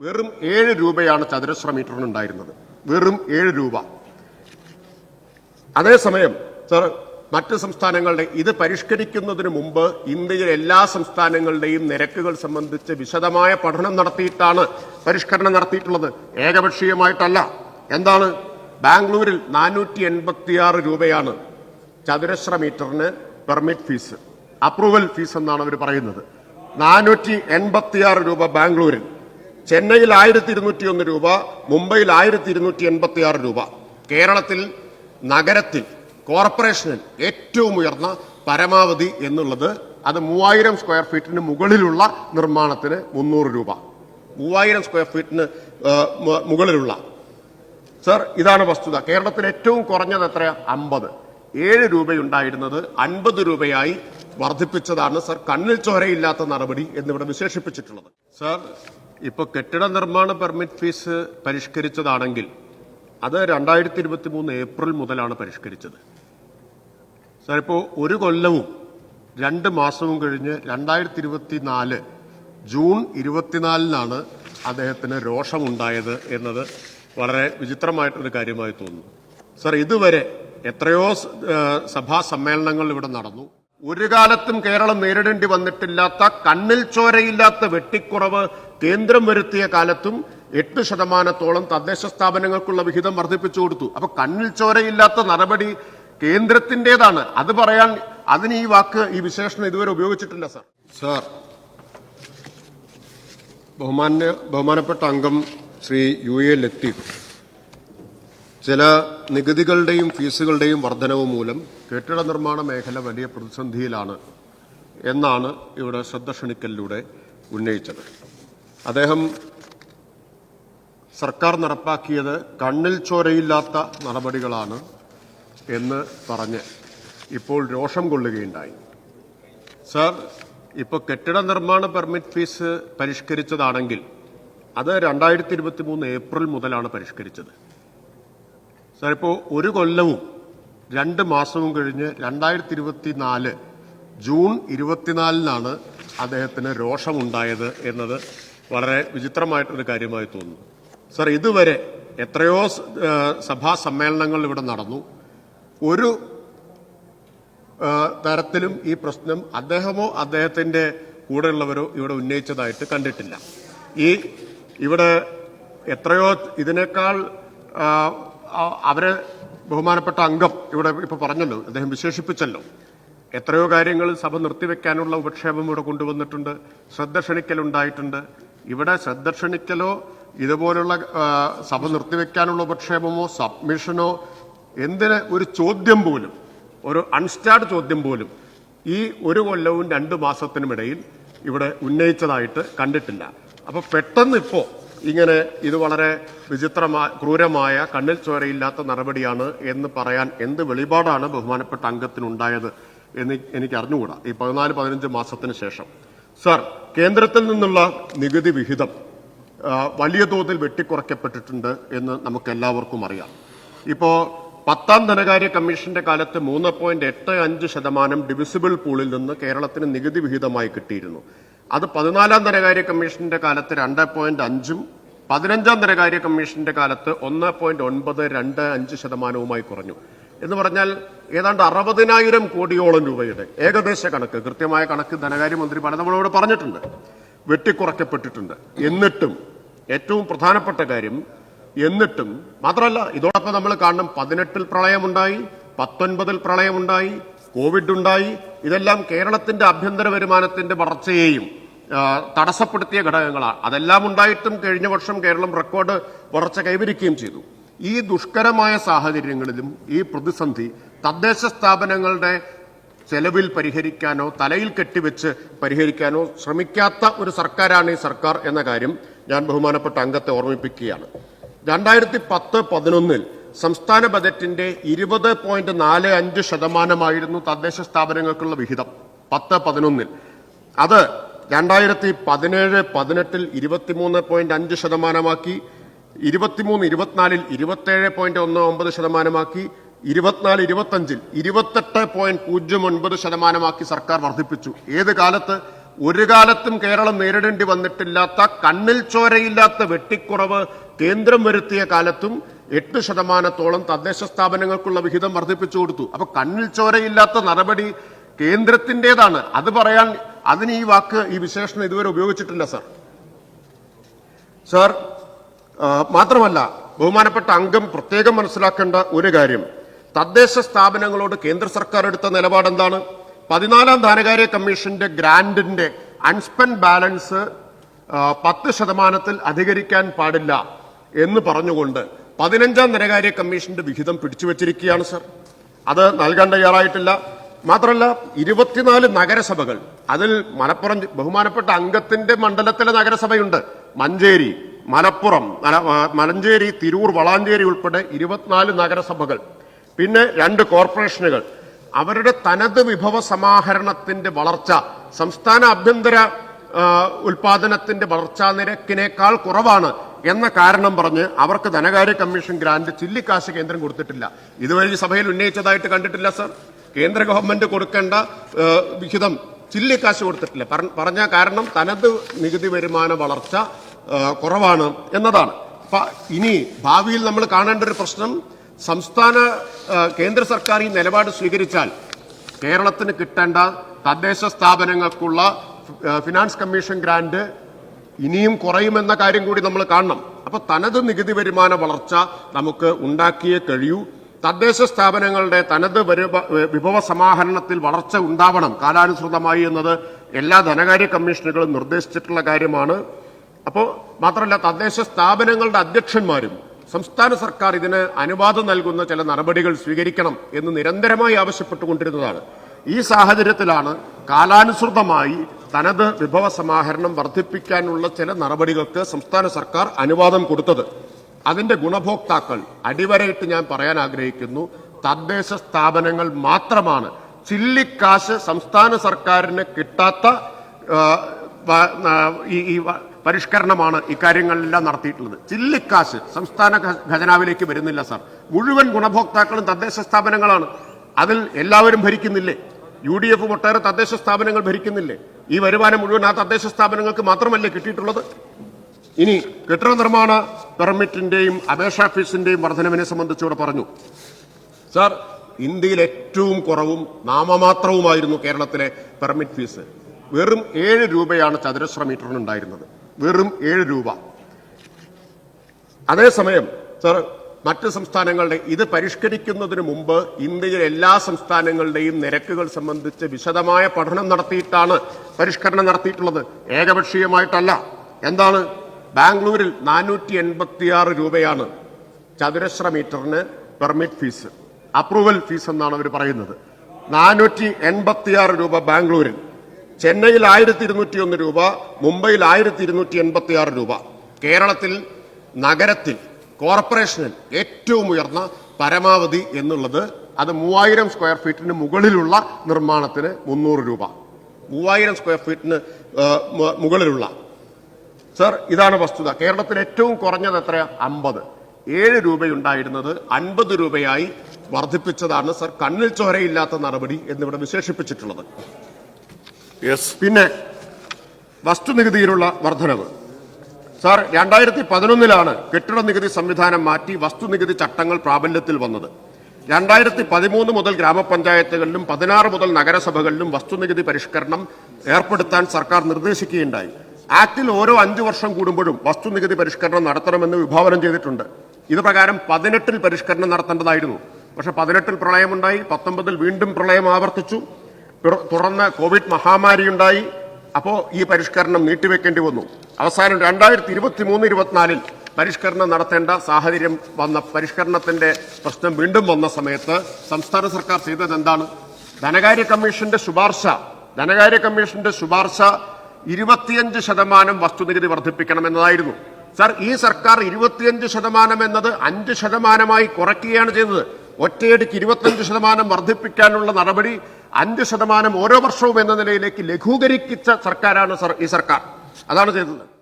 വെറും ഏഴ് രൂപയാണ് ചതുരശ്ര മീറ്ററിന് ഉണ്ടായിരുന്നത് വെറും ഏഴ് രൂപ. അതേസമയം സർ മറ്റ് സംസ്ഥാനങ്ങളുടെ ഇത് പരിഷ്കരിക്കുന്നതിന് മുമ്പ് ഇന്ത്യയിലെ എല്ലാ സംസ്ഥാനങ്ങളുടെയും നിരക്കുകൾ സംബന്ധിച്ച് വിശദമായ പഠനം നടത്തിയിട്ടാണ് പരിഷ്കരണം നടത്തിയിട്ടുള്ളത്. ഏകപക്ഷീയമായിട്ടല്ല. എന്താണ്? ബാംഗ്ലൂരിൽ നാനൂറ്റി എൺപത്തിയാറ് രൂപയാണ് ചതുരശ്ര മീറ്ററിന് പെർമിറ്റ് ഫീസ്. അപ്രൂവൽ ഫീസ് എന്നാണ് അവർ പറയുന്നത്. നാനൂറ്റി എൺപത്തിയാറ് രൂപ ബാംഗ്ലൂരിൽ. ചെന്നൈയിൽ ആയിരത്തി ഇരുന്നൂറ്റി ഒന്ന് രൂപ മുംബൈയിൽ ആയിരത്തി ഇരുന്നൂറ്റി എൺപത്തി ആറ് രൂപ. കേരളത്തിൽ നഗരത്തിൽ കോർപ്പറേഷനിൽ ഏറ്റവും ഉയർന്ന പരമാവധി എന്നുള്ളത് അത് മൂവായിരം സ്ക്വയർ ഫീറ്റിന് മുകളിലുള്ള നിർമ്മാണത്തിന് മുന്നൂറ് രൂപ. മൂവായിരം സ്ക്വയർ ഫീറ്റിന് മുകളിലുള്ള. സർ ഇതാണ് വസ്തുത. കേരളത്തിൽ ഏറ്റവും കുറഞ്ഞത് എത്ര അമ്പത്. ഏഴ് രൂപയുണ്ടായിരുന്നത് അൻപത് രൂപയായി വർദ്ധിപ്പിച്ചതാണ് സർ കണ്ണിൽ ചോരയില്ലാത്ത നടപടി എന്നിവിടെ വിശേഷിപ്പിച്ചിട്ടുള്ളത്. സർ ഇപ്പൊ കെട്ടിട നിർമ്മാണ പെർമിറ്റ് ഫീസ് പരിഷ്കരിച്ചതാണെങ്കിൽ അത് രണ്ടായിരത്തി ഇരുപത്തി മൂന്ന് ഏപ്രിൽ മുതലാണ് പരിഷ്കരിച്ചത്. സാർ ഇപ്പോൾ ഒരു കൊല്ലവും രണ്ട് മാസവും കഴിഞ്ഞ് രണ്ടായിരത്തി ഇരുപത്തി നാല് ജൂൺ ഇരുപത്തിനാലിനാണ് അദ്ദേഹത്തിന് രോഷമുണ്ടായത് എന്നത് വളരെ വിചിത്രമായിട്ടൊരു കാര്യമായി തോന്നുന്നു. സാർ ഇതുവരെ എത്രയോ സഭാ സമ്മേളനങ്ങൾ ഇവിടെ നടന്നു. ഒരു കാലത്തും കേരളം നേരിടേണ്ടി വന്നിട്ടില്ലാത്ത കണ്ണിൽ ചോരയില്ലാത്ത വെട്ടിക്കുറവ് കേന്ദ്രം വരുത്തിയ കാലത്തും എട്ട് ശതമാനത്തോളം തദ്ദേശ സ്ഥാപനങ്ങൾക്കുള്ള വിഹിതം വർദ്ധിപ്പിച്ചു കൊടുത്തു. അപ്പൊ കണ്ണിൽ ചോരയില്ലാത്ത നടപടി കേന്ദ്രത്തിന്റെതാണ്. അത് പറയാൻ അതിന് ഈ വാക്ക് ഈ വിശേഷണം ഇതുവരെ ഉപയോഗിച്ചിട്ടില്ല സാർ. സാർ ബഹുമാന്യ ബഹുമാനപ്പെട്ട അംഗം ശ്രീ യു എ ലത്തീഫ് ചില നികുതികളുടെയും ഫീസുകളുടെയും വർധനവ് മൂലം കെട്ടിട നിർമ്മാണ മേഖല വലിയ പ്രതിസന്ധിയിലാണ് എന്നാണ് ഇവിടെ ശ്രദ്ധ ക്ഷണിക്കലിലൂടെ ഉന്നയിച്ചത്. അദ്ദേഹം സർക്കാർ നടപ്പാക്കിയത് കണ്ണിൽ ചോരയില്ലാത്ത നടപടികളാണ് എന്ന് പറഞ്ഞ് ഇപ്പോൾ രോഷം കൊള്ളുകയുണ്ടായി. സർ ഇപ്പോൾ കെട്ടിട നിർമ്മാണ പെർമിറ്റ് ഫീസ് പരിഷ്കരിച്ചതാണെങ്കിൽ അത് രണ്ടായിരത്തി ഇരുപത്തി മൂന്ന് ഏപ്രിൽ മുതലാണ് പരിഷ്കരിച്ചത്. സർ ഇപ്പോൾ ഒരു കൊല്ലവും രണ്ട് മാസവും കഴിഞ്ഞ് രണ്ടായിരത്തി ഇരുപത്തി നാല് ജൂൺ ഇരുപത്തിനാലിനാണ് അദ്ദേഹത്തിന് രോഷമുണ്ടായത് എന്നത് വളരെ വിചിത്രമായിട്ടൊരു കാര്യമായി തോന്നുന്നു. സർ ഇതുവരെ എത്രയോ സഭാ സമ്മേളനങ്ങൾ ഇവിടെ നടന്നു. ഒരു തരത്തിലും ഈ പ്രശ്നം അദ്ദേഹമോ അദ്ദേഹത്തിന്റെ കൂടെയുള്ളവരോ ഇവിടെ ഉന്നയിച്ചതായിട്ട് കണ്ടിട്ടില്ല. ഈ ഇവിടെ എത്രയോ ഇതിനേക്കാൾ അവരെ ബഹുമാനപ്പെട്ട അംഗം ഇവിടെ ഇപ്പൊ പറഞ്ഞല്ലോ അദ്ദേഹം വിശേഷിപ്പിച്ചല്ലോ. എത്രയോ കാര്യങ്ങൾ സഭ നിർത്തിവെക്കാനുള്ള ഉപക്ഷേപം ഇവിടെ കൊണ്ടുവന്നിട്ടുണ്ട് ശ്രദ്ധ ക്ഷണിക്കലുണ്ടായിട്ടുണ്ട്. ഇവിടെ ശ്രദ്ധ ക്ഷണിക്കലോ ഇതുപോലുള്ള സഭ നിർത്തിവെക്കാനുള്ള ഉപക്ഷേപമോ സബ്മിഷനോ എന്തിന് ഒരു ചോദ്യം പോലും ഒരു അൺസ്റ്റാർഡ് ചോദ്യം പോലും ഈ ഒരു കൊല്ലവും രണ്ട് മാസത്തിനുമിടയിൽ ഇവിടെ ഉന്നയിച്ചതായിട്ട് കണ്ടിട്ടില്ല. അപ്പൊ പെട്ടെന്ന് ഇപ്പോ ഇങ്ങനെ ഇത് വളരെ വിചിത്രമായ ക്രൂരമായ കണ്ണിൽ ചോരയില്ലാത്ത നടപടിയാണ് എന്ന് പറയാൻ എന്ത് വെളിപാടാണ് ബഹുമാനപ്പെട്ട അംഗത്തിനുണ്ടായത് എന്ന് എനിക്ക് അറിഞ്ഞുകൂടാ. ഈ പതിനാല് പതിനഞ്ച് മാസത്തിന് ശേഷം. സർ കേന്ദ്രത്തിൽ നിന്നുള്ള നികുതി വിഹിതം വലിയ തോതിൽ വെട്ടിക്കുറയ്ക്കപ്പെട്ടിട്ടുണ്ട് എന്ന് നമുക്ക് എല്ലാവർക്കും അറിയാം. ഇപ്പോൾ പത്താം ധനകാര്യ കമ്മീഷന്റെ കാലത്ത് മൂന്ന് പോയിന്റ് എട്ട് അഞ്ച് ശതമാനം ഡിവിസിബിൾ പൂളിൽ നിന്ന് കേരളത്തിന് നികുതി വിഹിതമായി കിട്ടിയിരുന്നു. അത് പതിനാലാം ധനകാര്യ കമ്മീഷന്റെ കാലത്ത് രണ്ട് പോയിന്റ് അഞ്ചും പതിനഞ്ചാം ധനകാര്യ കമ്മീഷന്റെ കാലത്ത് ഒന്ന് പോയിന്റ് ഒൻപത് രണ്ട് അഞ്ച് ശതമാനവുമായി കുറഞ്ഞു. എന്ന് പറഞ്ഞാൽ ഏതാണ്ട് അറുപതിനായിരം കോടിയോളം രൂപയുടെ ഏകദേശ കണക്ക് കൃത്യമായ കണക്ക് ധനകാര്യമന്ത്രി പലതവണയോട് പറഞ്ഞിട്ടുണ്ട്. വെട്ടിക്കുറയ്ക്കപ്പെട്ടിട്ടുണ്ട്. എന്നിട്ടും ഏറ്റവും പ്രധാനപ്പെട്ട കാര്യം എന്നിട്ടും മാത്രമല്ല ഇതോടൊപ്പം നമ്മൾ കാണണം പതിനെട്ടിൽ പ്രളയമുണ്ടായി പത്തൊൻപതിൽ പ്രളയമുണ്ടായി കോവിഡ് ഉണ്ടായി ഇതെല്ലാം കേരളത്തിന്റെ ആഭ്യന്തര വരുമാനത്തിന്റെ വളർച്ചയെയും തടസ്സപ്പെടുത്തിയ ഘടകങ്ങളാണ് അതെല്ലാം ഉണ്ടായിട്ടും കഴിഞ്ഞ വർഷം കേരളം റെക്കോർഡ് വളർച്ച കൈവരിക്കുകയും ചെയ്തു. ഈ ദുഷ്കരമായ സാഹചര്യങ്ങളിലും ഈ പ്രതിസന്ധി തദ്ദേശ സ്ഥാപനങ്ങളുടെ ചെലവിൽ പരിഹരിക്കാനോ തലയിൽ കെട്ടിവെച്ച് പരിഹരിക്കാനോ ശ്രമിക്കാത്ത ഒരു സർക്കാരാണ് ഈ സർക്കാർ എന്ന കാര്യം ഞാൻ ബഹുമാനപ്പെട്ട അംഗത്തെ ഓർമ്മിപ്പിക്കുകയാണ്. രണ്ടായിരത്തി പത്ത് പതിനൊന്നിൽ സംസ്ഥാന ബജറ്റിന്റെ ഇരുപത് പോയിന്റ് നാല് അഞ്ച് ശതമാനമായിരുന്നു തദ്ദേശ സ്ഥാപനങ്ങൾക്കുള്ള വിഹിതം. പത്ത് പതിനൊന്നിൽ. അത് രണ്ടായിരത്തി പതിനേഴ് പതിനെട്ടിൽ ഇരുപത്തിമൂന്ന് പോയിന്റ് അഞ്ച് ശതമാനമാക്കി ഇരുപത്തിമൂന്ന് ഇരുപത്തിനാലിൽ ഇരുപത്തേഴ് പോയിന്റ് ഒന്ന് ഒമ്പത് ശതമാനമാക്കി ഇരുപത്തിനാല് ഇരുപത്തഞ്ചിൽ ഇരുപത്തെട്ട് പോയിന്റ് പൂജ്യം ഒൻപത് ശതമാനമാക്കി സർക്കാർ വർദ്ധിപ്പിച്ചു. ഏത് കാലത്ത്? ഒരു കാലത്തും കേരളം നേരിടേണ്ടി വന്നിട്ടില്ലാത്ത കണ്ണിൽ ചോരയില്ലാത്ത വെട്ടിക്കുറവ് കേന്ദ്രം വരുത്തിയ കാലത്തും എട്ട് ശതമാനത്തോളം തദ്ദേശ സ്ഥാപനങ്ങൾക്കുള്ള വിഹിതം വർദ്ധിപ്പിച്ചു കൊടുത്തു. അപ്പൊ കണ്ണിൽ ചോരയില്ലാത്ത നടപടി കേന്ദ്രത്തിന്റെതാണ്. അത് പറയാൻ അതിന് ഈ വാക്ക് ഈ വിശേഷണം ഇതുവരെ ഉപയോഗിച്ചിട്ടില്ല സർ. സാർ മാത്രമല്ല ബഹുമാനപ്പെട്ട അംഗം പ്രത്യേകം മനസ്സിലാക്കേണ്ട ഒരു കാര്യം. തദ്ദേശ സ്ഥാപനങ്ങളോട് കേന്ദ്ര സർക്കാർ എടുത്ത നിലപാട് എന്താണ് പതിനാലാം ധനകാര്യ കമ്മീഷന്റെ ഗ്രാന്റിന്റെ അൺസ്പെൻഡ് ബാലൻസ് പത്ത് ശതമാനത്തിൽ അധികരിക്കാൻ പാടില്ല എന്ന് പറഞ്ഞുകൊണ്ട് പതിനഞ്ചാം ധനകാര്യ കമ്മീഷന്റെ വിഹിതം പിടിച്ചുവെച്ചിരിക്കുകയാണ് സർ. അത് നൽകാൻ തയ്യാറായിട്ടില്ല. മാത്രമല്ല ഇരുപത്തിനാല് നഗരസഭകൾ അതിൽ മലപ്പുറം ബഹുമാനപ്പെട്ട അംഗത്തിന്റെ മണ്ഡലത്തിലെ നഗരസഭയുണ്ട്. മഞ്ചേരി മലപ്പുറം മലഞ്ചേരി തിരൂർ വളാഞ്ചേരി ഉൾപ്പെടെ ഇരുപത്തിനാല് നഗരസഭകൾ. പിന്നെ രണ്ട് കോർപ്പറേഷനുകൾ. അവരുടെ തനത് വിഭവ സമാഹരണത്തിന്റെ വളർച്ച സംസ്ഥാന ആഭ്യന്തര ഉൽപാദനത്തിന്റെ വളർച്ചാ നിരക്കിനേക്കാൾ കുറവാണ് എന്ന കാരണം പറഞ്ഞ് അവർക്ക് ധനകാര്യ കമ്മീഷൻ ഗ്രാന്റ് ചില്ലിക്കാശ് കേന്ദ്രം കൊടുത്തിട്ടില്ല. ഇതുവഴി സഭയിൽ ഉന്നയിച്ചതായിട്ട് കണ്ടിട്ടില്ല സർ. കേന്ദ്ര ഗവൺമെന്റ് കൊടുക്കേണ്ട വിഹിതം ചില്ലിക്കാശ് കൊടുത്തിട്ടില്ല. പറഞ്ഞ കാരണം തനത് നികുതി വരുമാന വളർച്ച കുറവാണ് എന്നതാണ്. ഇനി ഭാവിയിൽ നമ്മൾ കാണേണ്ട ഒരു പ്രശ്നം സംസ്ഥാന കേന്ദ്ര സർക്കാർ ഈ നിലപാട് സ്വീകരിച്ചാൽ കേരളത്തിന് കിട്ടേണ്ട തദ്ദേശ സ്ഥാപനങ്ങൾക്കുള്ള ഫിനാൻസ് കമ്മീഷൻ ഗ്രാന്റ് ഇനിയും കുറയുമെന്ന കാര്യം കൂടി നമ്മൾ കാണണം. അപ്പൊ തനത് നികുതി വരുമാന വളർച്ച നമുക്ക് ഉണ്ടാക്കിയേ കഴിയൂ. തദ്ദേശ സ്ഥാപനങ്ങളുടെ തനത് വിഭവ സമാഹരണത്തിൽ വളർച്ച ഉണ്ടാവണം. കാലാനുസൃതമായി എന്നത് എല്ലാ ധനകാര്യ കമ്മീഷനുകളും നിർദ്ദേശിച്ചിട്ടുള്ള കാര്യമാണ്. അപ്പോൾ മാത്രമല്ല തദ്ദേശ സ്ഥാപനങ്ങളുടെ അധ്യക്ഷന്മാരും സംസ്ഥാന സർക്കാർ ഇതിന് അനുവാദം നൽകുന്ന ചില നടപടികൾ സ്വീകരിക്കണം എന്ന് നിരന്തരമായി ആവശ്യപ്പെട്ടുകൊണ്ടിരുന്നതാണ്. ഈ സാഹചര്യത്തിലാണ് കാലാനുസൃതമായി തനത് വിഭവ സമാഹരണം വർദ്ധിപ്പിക്കാനുള്ള ചില നടപടികൾക്ക് സംസ്ഥാന സർക്കാർ അനുവാദം കൊടുത്തത്. അതിന്റെ ഗുണഭോക്താക്കൾ അടിവരയിട്ട് ഞാൻ പറയാൻ ആഗ്രഹിക്കുന്നു തദ്ദേശ സ്ഥാപനങ്ങൾ മാത്രമാണ്. ചില്ലിക്കാശ് സംസ്ഥാന സർക്കാരിന് കിട്ടാത്ത ഈ പരിഷ്കരണമാണ് ഇക്കാര്യങ്ങളിലെല്ലാം നടത്തിയിട്ടുള്ളത്. ചില്ലിക്കാശ് സംസ്ഥാന ഖജനാവിലേക്ക് വരുന്നില്ല സാർ. മുഴുവൻ ഗുണഭോക്താക്കളും തദ്ദേശ സ്ഥാപനങ്ങളാണ്. അതിൽ എല്ലാവരും ഭരിക്കുന്നില്ലേ? യു ഡി എഫ് ഒട്ടേറെ തദ്ദേശ സ്ഥാപനങ്ങൾ ഭരിക്കുന്നില്ലേ? ഈ വരുമാനം മുഴുവൻ ആ തദ്ദേശ സ്ഥാപനങ്ങൾക്ക് മാത്രമല്ലേ കിട്ടിയിട്ടുള്ളത്? ഇനി കെട്ടിട നിർമ്മാണ പെർമിറ്റിന്റെയും അപേക്ഷാ ഫീസിന്റെയും വർധനവിനെ സംബന്ധിച്ചിവിടെ പറഞ്ഞു. സാർ ഇന്ത്യയിൽ ഏറ്റവും കുറവും നാമമാത്രവുമായിരുന്നു കേരളത്തിലെ പെർമിറ്റ് ഫീസ്. വെറും ഏഴ് രൂപയാണ് ചതുരശ്ര മീറ്ററിന് ഉണ്ടായിരുന്നത് വെറും ഏഴ് രൂപ. അതേസമയം സർ മറ്റ് സംസ്ഥാനങ്ങളുടെ ഇത് പരിഷ്കരിക്കുന്നതിന് മുമ്പ് ഇന്ത്യയിലെ എല്ലാ സംസ്ഥാനങ്ങളുടെയും നിരക്കുകൾ സംബന്ധിച്ച് വിശദമായ പഠനം നടത്തിയിട്ടാണ് പരിഷ്കരണം നടത്തിയിട്ടുള്ളത്. ഏകപക്ഷീയമായിട്ടല്ല. എന്താണ്? ബാംഗ്ലൂരിൽ നാനൂറ്റി എൺപത്തിയാറ് രൂപയാണ് ചതുരശ്ര മീറ്ററിന് പെർമിറ്റ് ഫീസ്. അപ്രൂവൽ ഫീസ് എന്നാണ് അവർ പറയുന്നത്. നാനൂറ്റി എൺപത്തിയാറ് രൂപ ബാംഗ്ലൂരിൽ. ചെന്നൈയിൽ ആയിരത്തി ഇരുന്നൂറ്റി ഒന്ന് രൂപ മുംബൈയിൽ ആയിരത്തി ഇരുന്നൂറ്റി എൺപത്തി ആറ് രൂപ. കേരളത്തിൽ നഗരത്തിൽ കോർപ്പറേഷനിൽ ഏറ്റവും ഉയർന്ന പരമാവധി എന്നുള്ളത് അത് മൂവായിരം സ്ക്വയർ ഫീറ്റിന് മുകളിലുള്ള നിർമ്മാണത്തിന് മുന്നൂറ് രൂപ. മൂവായിരം സ്ക്വയർ ഫീറ്റിന് മുകളിലുള്ള. സർ ഇതാണ് വസ്തുത. കേരളത്തിൽ ഏറ്റവും കുറഞ്ഞത് എത്ര അമ്പത്. ഏഴ് രൂപയുണ്ടായിരുന്നത് അൻപത് രൂപയായി വർദ്ധിപ്പിച്ചതാണ് സർ കണ്ണിൽ ചോരയില്ലാത്ത നടപടി എന്നിവിടെ വിശേഷിപ്പിച്ചിട്ടുള്ളത്. പിന്നെ വസ്തുനികുതിയിലുള്ള വർധനവ്. സാർ രണ്ടായിരത്തി പതിനൊന്നിലാണ് കെട്ടിട നികുതി സംവിധാനം മാറ്റി വസ്തുനികുതി ചട്ടങ്ങൾ പ്രാബല്യത്തിൽ വന്നത്. രണ്ടായിരത്തി പതിമൂന്ന് മുതൽ ഗ്രാമപഞ്ചായത്തുകളിലും പതിനാറ് മുതൽ നഗരസഭകളിലും വസ്തുനികുതി പരിഷ്കരണം ഏർപ്പെടുത്താൻ സർക്കാർ നിർദ്ദേശിക്കുകയുണ്ടായി. ആക്ടിൽ ഓരോ അഞ്ചു വർഷം കൂടുമ്പോഴും വസ്തുനികുതി പരിഷ്കരണം നടത്തണമെന്ന് വിഭാവനം ചെയ്തിട്ടുണ്ട്. ഇത് പ്രകാരം പതിനെട്ടിൽ പരിഷ്കരണം നടത്തേണ്ടതായിരുന്നു. പക്ഷെ പതിനെട്ടിൽ പ്രളയമുണ്ടായി പത്തൊമ്പതിൽ വീണ്ടും പ്രളയം ആവർത്തിച്ചു. പിറ- കോവിഡ് മഹാമാരി ഉണ്ടായി അപ്പോൾ ഈ പരിഷ്കരണം നീട്ടിവെക്കേണ്ടി വന്നു. അവസാനം രണ്ടായിരത്തി ഇരുപത്തി മൂന്ന് ഇരുപത്തിനാലിൽ പരിഷ്കരണം നടത്തേണ്ട സാഹചര്യം വന്ന പരിഷ്കരണത്തിന്റെ പ്രശ്നം വീണ്ടും വന്ന സമയത്ത് സംസ്ഥാന സർക്കാർ ചെയ്തത് എന്താണ്? ധനകാര്യ കമ്മീഷന്റെ ശുപാർശ ധനകാര്യ കമ്മീഷന്റെ ശുപാർശ ഇരുപത്തിയഞ്ച് ശതമാനം വസ്തുനികുതി വർദ്ധിപ്പിക്കണം എന്നതായിരുന്നു. സർ ഈ സർക്കാർ ഇരുപത്തിയഞ്ച് ശതമാനം എന്നത് അഞ്ച് ശതമാനമായി കുറയ്ക്കുകയാണ് ചെയ്തത്. ഒറ്റയടിക്ക് ഇരുപത്തഞ്ച് ശതമാനം വർദ്ധിപ്പിക്കാനുള്ള നടപടി അഞ്ച് ശതമാനം ഓരോ വർഷവും എന്ന നിലയിലേക്ക് ലഘൂകരിക്കിച്ച സർക്കാരാണ് സർ ഈ സർക്കാർ. അതാണ് ചെയ്തത്.